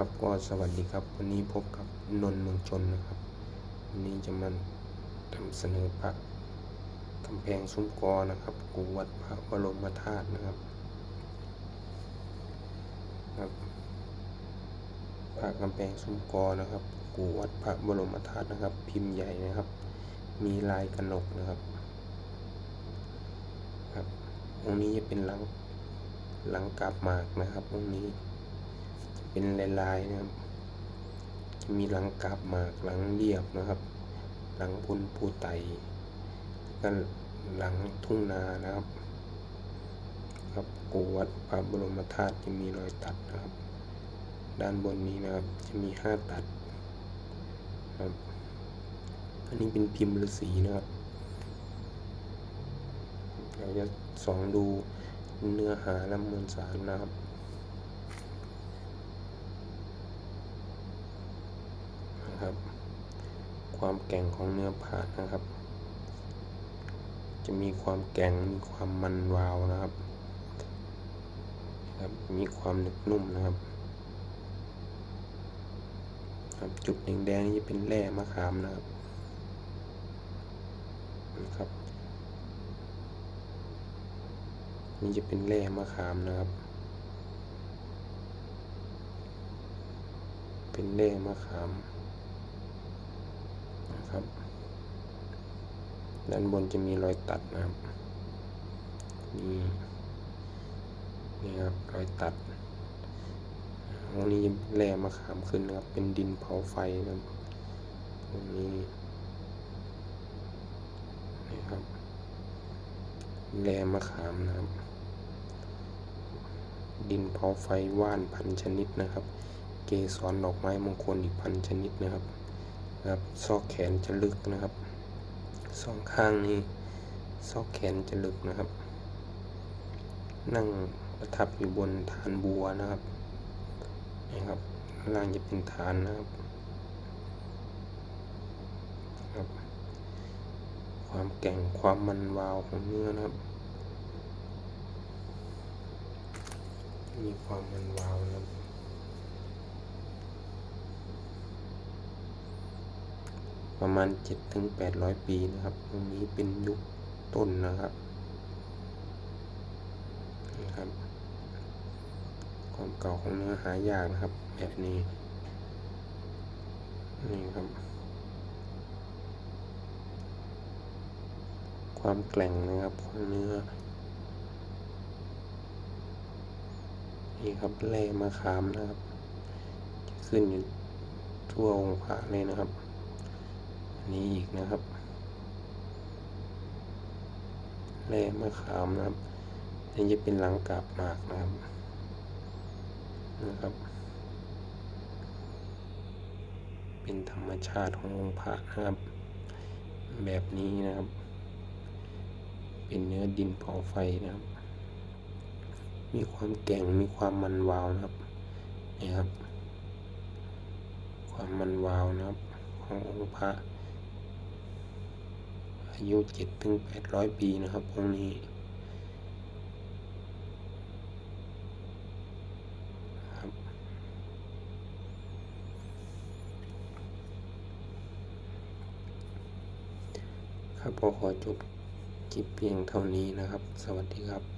ครับก็สวัสดีครับ วันนี้พบกับนนท์เมืองชนนะครับ วันนี้จะมานำเสนอพระกำแพงซุ้มกอนะครับกูวัดพระบรมธาตุนะครับครับพระกำแพงซุ้มกอนะครับกูวัดพระบรมธาตุนะครับ พิมพ์ใหญ่นะครับ มีลายกระหนกนะครับครับองค์นี้จะเป็นหลังหลังกาบหมากนะครับองค์นี้ เป็นลายๆนะครับจะมีหลังกาบหมากหลังเรียบนะครับ หลังพุนปูไตก็หลังทุ่งนานะครับ ครับกูวัดพระบรมธาตุจะมีรอยตัดนะครับ ด้านบนนี้นะครับจะมีห้าตัดครับอันนี้เป็นพิมพ์ฤาษีนะครับ เราจะส่องดูเนื้อหาและมวลสารนะครับ นะครับ ความแก่งของเนื้อผ้านะครับ จะมีความแก่งมีความมันวาวนะครับครับมีความหนึบนุ่มนะครับ ครับจุดแดงๆนี่จะเป็นแร่มะขามนะครับนะครับนี่จะเป็นแร่มะขามนะครับ เป็นแร่มะขาม นะครับ ด้านบนจะมีรอยตัดนะครับนี่นี่ครับรอยตัดตรงนี้แร่มะขามขึ้นนะครับ เป็นดินเผาไฟนะครับตรงนี้นี่ครับแร่มะขามนะครับ ดินเผาไฟว่านพันชนิดนะครับ เกสรดอกไม้มงคลอีกพันชนิดนะครับ นะครับ ซอกแขนจะลึกนะครับ สองข้างนี้ ซอกแขนจะลึกนะครับ นั่งประทับอยู่บนฐานบัวนะครับนะครับล่างจะเป็นฐานนะครับครับ ความแก่งความมันวาวของเนื้อนะครับ มีความมันวาวนะครับ ประมาณเจ็ดถึงแปดร้อยปีนะครับ ตรงนี้เป็นยุคต้นนะครับนี่ครับ ความเก่าของเนื้อหายากนะครับ แบบนี้ นี่ครับ ความแกร่งนะครับของเนื้อ นี่ครับแร่มะขามนะครับ จะขึ้นอยู่ทั่วองค์พระเลยนะครับ นี้อีกนะครับแร่มะขามนะครับนี่จะเป็นหลังกาบหมากนะครับนะครับ เป็นธรรมชาติขององค์พระนะครับ แบบนี้นะครับ เป็นเนื้อดินเผาไฟนะครับ มีความแก่งมีความมันวาวนะครับนี่ครับ ความมันวาวนะครับ ขององค์พระ อายุเจ็ดถึงแปดร้อยปีนะครับองค์นี้ครับครับขอจบคลิปเพียงเท่านี้นะครับ สวัสดีครับ